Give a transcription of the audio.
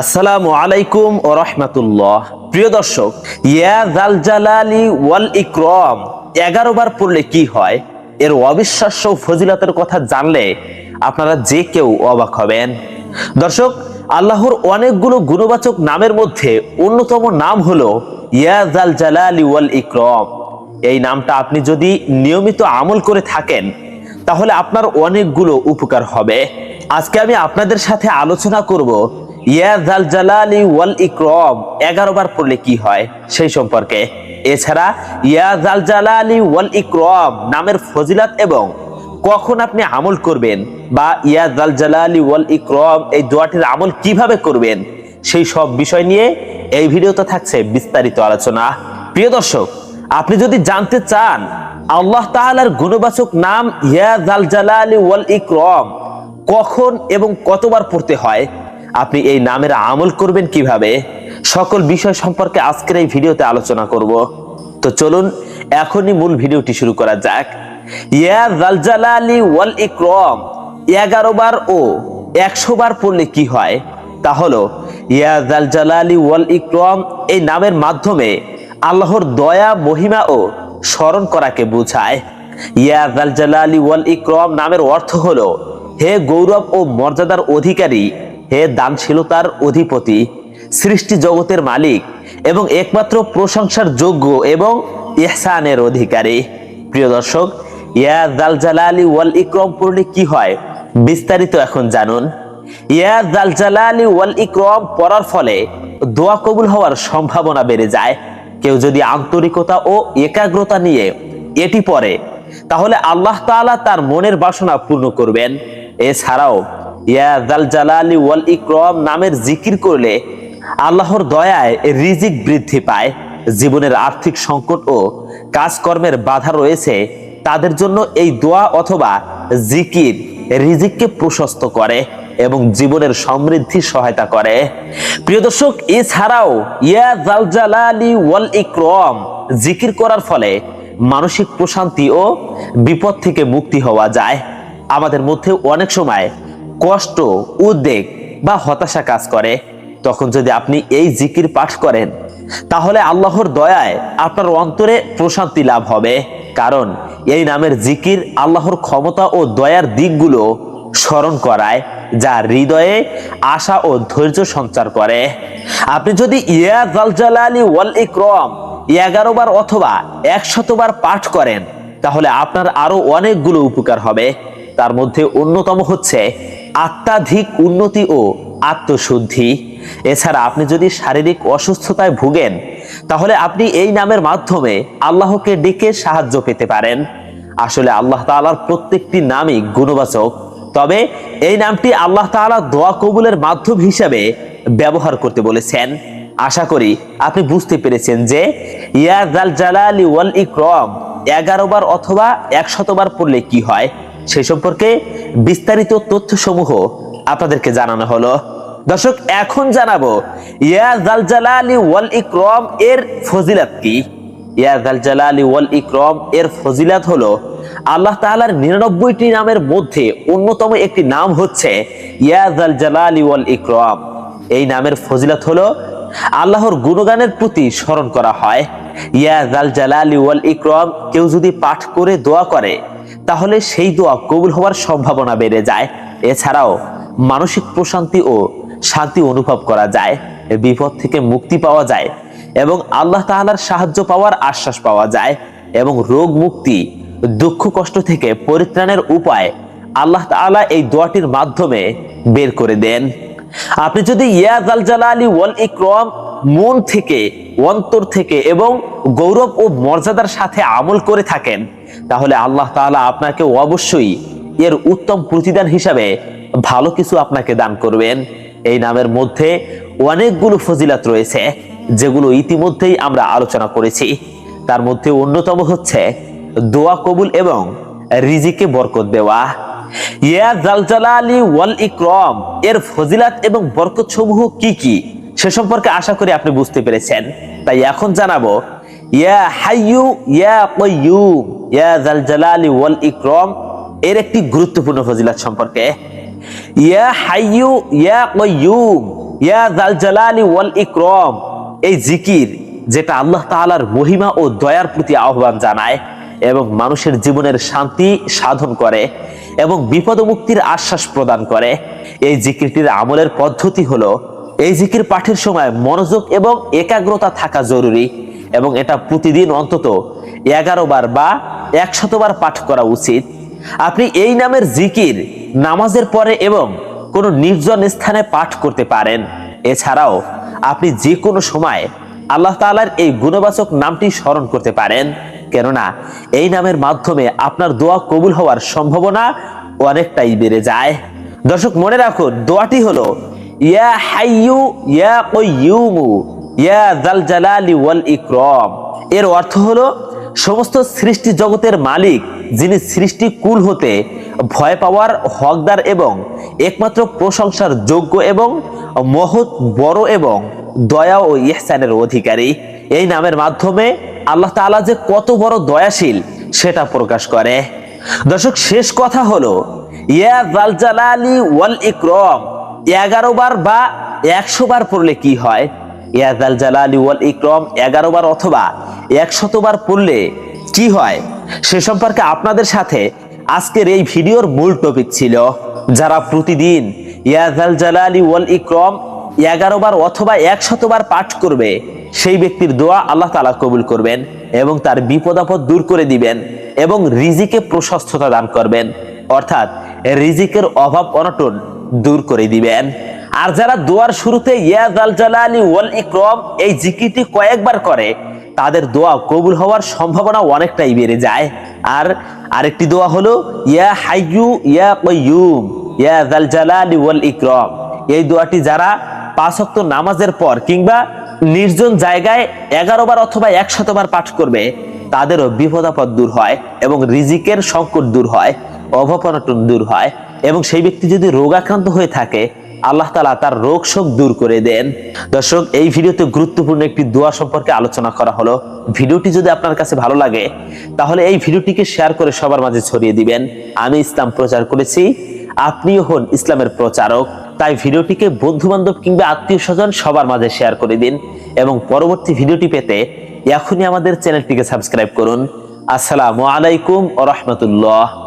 আসসালামু আলাইকুম ও রহমতুল্লাহ। প্রিয় দর্শক, ইয়া জাল জালালি ওয়াল ইকরম, এগারো বার পড়লে কি হয়? এর অবিশ্বাস্য ফজিলতের কথা জানলে আপনারা যে কেউ অবাক হবেন। দর্শক, আল্লাহর অনেকগুলো গুণবাচক নামের মধ্যে অন্যতম নাম হলো ইয়া জাল জালালি ওয়াল ইকরম। এই নামটা আপনি যদি নিয়মিত আমল করে থাকেন, তাহলে আপনার অনেকগুলো উপকার হবে। আজকে আমি আপনাদের সাথে আলোচনা করব ইয়া জাল জালালি ওয়াল ইকরম। এগারো বার পড়লে কি হয়? সেই সম্পর্কে। এছাড়া, ইয়া জাল জালালি ওয়াল ইকরম নামের ফজিলাত এবং কখন আপনি আমল করবেন বা ইয়াজাল জালালি ওয়াল ইকরম এই দোয়াটির আমল কীভাবে করবেন, সেই সব বিষয় নিয়ে এই ভিডিওতে থাকছে বিস্তারিত আলোচনা। প্রিয় দর্শক, আপনি যদি জানতে চান আল্লাহ তাআলার গুণবাচক নাম ইয়া জাল জালালি ওয়াল ইকরম কখন এবং কতবার পড়তে হয় আপনি এই নামের আমল করবেন কীভাবে? সকল বিষয় সম্পর্কে আজকের এই ভিডিওতে আলোচনা করব। তো চলুন, এখনই মূল ভিডিওটি শুরু করা যাক। ইয়া ওয়াল এগারো বার ও একশো বার পড়লে কি হয়? তা হলো, ইয়া জাল জালালি ওয়াল ইকরম, এই নামের মাধ্যমে আল্লাহর দয়া, মহিমা ও স্মরণ করাকে বোঝায়। ইয়া জাল জালালি ওয়াল ইকরম নামের অর্থ হলো, হে গৌরব ও মর্যাদার অধিকারী হে দানশীলতার অধিপতি, সৃষ্টি জগতের মালিক এবং একমাত্র প্রশংসার যোগ্য এবং ইহসানের অধিকারী। প্রিয় দর্শক, ইয়া জাল জালালি ওয়াল ইকরম পড়লে কি হয়? বিস্তারিত এখন জানুন। ইয়া জাল জালালি ওয়াল ইকরম পড়ার ফলে দোয়া কবুল হওয়ার সম্ভাবনা বেড়ে যায়। কেউ যদি আন্তরিকতা ও একাগ্রতা নিয়ে এটি পড়ে, তাহলে আল্লাহ তাআলা তার মনের বাসনা পূর্ণ করবেন। এছাড়াও ইয়া ওয়াল নামের জিকির করলে আল্লাহর দয়ায় রিজিক বৃদ্ধি পায়। জীবনের আর্থিক সংকট ও কাজকর্মের বাধা রয়েছে। তাদের জন্য এই দোয়া অথবা জিকির রিজিককে প্রশস্ত করে এবং জীবনের সমৃদ্ধি সহায়তা করে। প্রিয় দর্শক, এছাড়াও ইয়া জাল জালালি ওয়াল ইকরম জিকির করার ফলে মানসিক প্রশান্তি ও বিপদ থেকে মুক্তি হওয়া যায়। আমাদের মধ্যে অনেক সময় কষ্ট, উদ্বেগ বা হতাশা কাজ করে। তখন যদি আপনি এই জিকির পাঠ করেন, তাহলে আল্লাহর দয়ায় আপনার অন্তরে প্রশান্তি লাভ হবে। কারণ এই নামের জিকির আল্লাহর ক্ষমতা ও দয়ার দিকগুলো স্মরণ করায়, যা হৃদয়ে আশা ও ধৈর্য সঞ্চার করে। আপনি যদি ইয়া জাল জালালি ওয়াল ইকরম এগারো বার অথবা একশতবার পাঠ করেন, তাহলে আপনার আরও অনেকগুলো উপকার হবে। তার মধ্যে অন্যতম হচ্ছে আত্মাধিক উন্নতি ও আত্মশুদ্ধি। এছাড়া আপনি যদি শারীরিক অসুস্থতায় ভুগেন, তাহলে আপনি এই নামের মাধ্যমে আল্লাহকে ডেকে সাহায্য পেতে পারেন। আসলে আল্লাহ তাআলার প্রত্যেকটি নামই গুণবাচক। তবে এই নামটি আল্লাহ তাআলা দোয়া কবুলের মাধ্যম হিসাবে ব্যবহার করতে বলেছেন। আশা করি আপনি বুঝতে পেরেছেন যে, ইয়া জাল জালালি ওয়াল ইকরম, এগারো বার অথবা একশতবার পড়লে কি হয়? সেই সম্পর্কে বিস্তারিত তথ্যসমূহ আপনাদেরকে জানানো হলো। দর্শক, এখন জানাব, ইয়া জাল জালালি ওয়াল ইকরম এর ফজিলাত কি? ইয়া ইকরম এর ফজিলাত আল্লাহ নামের মধ্যে অন্যতম একটি নাম হচ্ছে ইকরম। এই নামের ফজিলাত হলো, আল্লাহর গুণগানের প্রতি স্মরণ করা হয়। ইয়া জাল জালালি ওয়াল ইকরম কেউ যদি পাঠ করে দোয়া করে তাহলে সেই দোয়া কবুল হওয়ার সম্ভাবনা বেড়ে যায়। এছাড়াও মানসিক প্রশান্তি ও শান্তি অনুভব করা যায় বিপদ থেকে মুক্তি পাওয়া যায় এবং আল্লাহ তাআলার সাহায্য পাওয়ার আশ্বাস পাওয়া যায় এবং রোগ মুক্তি, দুঃখ কষ্ট থেকে পরিত্রাণের উপায় আল্লাহ তাআলা এই দোয়াটির মাধ্যমে বের করে দেন। আপনি যদি ইয়া জাল আলী ওয়াল ইকরম মন থেকে, অন্তর থেকে এবং গৌরব ও মর্যাদার সাথে আমল করে থাকেন। তাহলে আল্লাহ তাআলা আপনাকে অবশ্যই এর উত্তম প্রতিদান হিসাবে ভালো কিছু আপনাকে দান করবেন। এই নামের মধ্যে অনেকগুলো ফজিলাত রয়েছে, যেগুলো ইতিমধ্যেই আমরা আলোচনা করেছি। তার মধ্যে অন্যতম হচ্ছে দোয়া কবুল এবং রিজিকে বরকত দেওয়া। ইয়া জালজালা আলী ওয়াল ইকরম, এর ফজিলাত এবং বরকত সমূহ কি কি? সে সম্পর্কে আশা করি আপনি বুঝতে পেরেছেন। তাই এখন জানাব, ইয়া হাইয়ু, ইয়া কয়্যুম ইয়া জাল জালালি ওয়াল ইকরম, এর একটি গুরুত্বপূর্ণ ফজিলাত সম্পর্কে। ইয়া হাইয়ু, ইয়া কয়্যুম ইয়া জাল জালালি ওয়াল ইকরম, এই জিকির যেটা আল্লাহ তাআলার মহিমা ও দয়ার প্রতি আহ্বান জানায় এবং মানুষের জীবনের শান্তি সাধন করে এবং বিপদ মুক্তির আশ্বাস প্রদান করে। এই জিকিরটির আমলের পদ্ধতি হলো এই জিকির পাঠের সময় মনোযোগ এবং একাগ্রতা থাকা জরুরি এবং এটা প্রতিদিন অন্তত এগারো বার বা একশতবার পাঠ করা উচিত। আপনি এই নামের জিকির নামাজের পরে এবং কোনো নির্জন স্থানে পাঠ করতে পারেন। এছাড়াও আপনি যে কোনো সময় আল্লাহ তাআলার এই গুণবাচক নামটি স্মরণ করতে পারেন। কেননা এই নামের মাধ্যমে আপনার দোয়া কবুল হওয়ার সম্ভাবনা অনেকটাই বেড়ে যায়। দর্শক, মনে রাখুন, দোয়াটি হলো ইয়া হাইয়ু, ইয়া কয়্যুমু, ইয়া জাল জালালি ওয়াল ইকরাম। এর অর্থ হলো, সমস্ত সৃষ্টি জগতের মালিক, যিনি সৃষ্টি কুল হতে ভয় পাওয়ার হকদার এবং একমাত্র প্রশংসার যোগ্য এবং মহৎ বড় এবং দয়া ও ইহসানের অধিকারী। এই নামের মাধ্যমে আল্লাহ তাআলা যে কত বড় দয়াশীল, সেটা প্রকাশ করে। দর্শক, শেষ কথা হলো, ইয়া জাল জালালি ওয়াল ইকরাম। এগারো বার বা একশো বার পড়লে কি হয়? জালালি ওয়াল ইকরম, এগারো বার অথবা একশত বার পড়লে কি হয়? সে সম্পর্কে আপনাদের সাথে আজকের এই ভিডিওর মূল টপিক ছিল যারা প্রতিদিন ইয়াজাল জালালি ওয়াল ইকরম এগারো বার অথবা একশত বার পাঠ করবে, সেই ব্যক্তির দোয়া আল্লাহ তালা কবুল করবেন এবং তার বিপদ আপদ দূর করে দিবেন এবং রিজিকে প্রশস্ততা দান করবেন। অর্থাৎ রিজিকের অভাব অনটন দূর করে দিবেন। আর যারা দোয়ার শুরুতে জালালি ওয়াল এই জিকিরটি কয়েকবার করে, তাদের দোয়া কবুল হওয়ার সম্ভাবনা অনেকটাই বেড়ে যায়। আর আরেকটি দোয়া হলো, ইয়া হাইয়ু, ইয়া কয়্যুম ইয়া জাল জালালি ওয়াল ইকরম। এই দোয়াটি যারা পাঁচ ওয়াক্ত নামাজের পর কিংবা নির্জন জায়গায় এগারো বার অথবা একশতবার পাঠ করবে, তাদেরও বিপদাপদ দূর হয় এবং রিজিকের সংকট দূর হয়। অভাবনটন দূর হয় এবং সেই ব্যক্তি যদি রোগাক্রান্ত হয়ে থাকে, আল্লাহ তালা তার রোগ শোক দূর করে দেন। দর্শক, এই ভিডিওতে গুরুত্বপূর্ণ একটি দোয়া সম্পর্কে আলোচনা করা হলো। ভিডিওটি যদি আপনার কাছে ভালো লাগে, তাহলে এই ভিডিওটিকে শেয়ার করে সবার মাঝে ছড়িয়ে দিবেন। আমি ইসলাম প্রচার করেছি, আপনিও হন ইসলামের প্রচারক। তাই ভিডিওটিকে বন্ধু বান্ধব কিংবা আত্মীয় স্বজন সবার মাঝে শেয়ার করে দিন এবং পরবর্তী ভিডিওটি পেতে এখনই আমাদের চ্যানেলটিকে সাবস্ক্রাইব করুন। আসসালামু আলাইকুম ও রহমতুল্লাহ।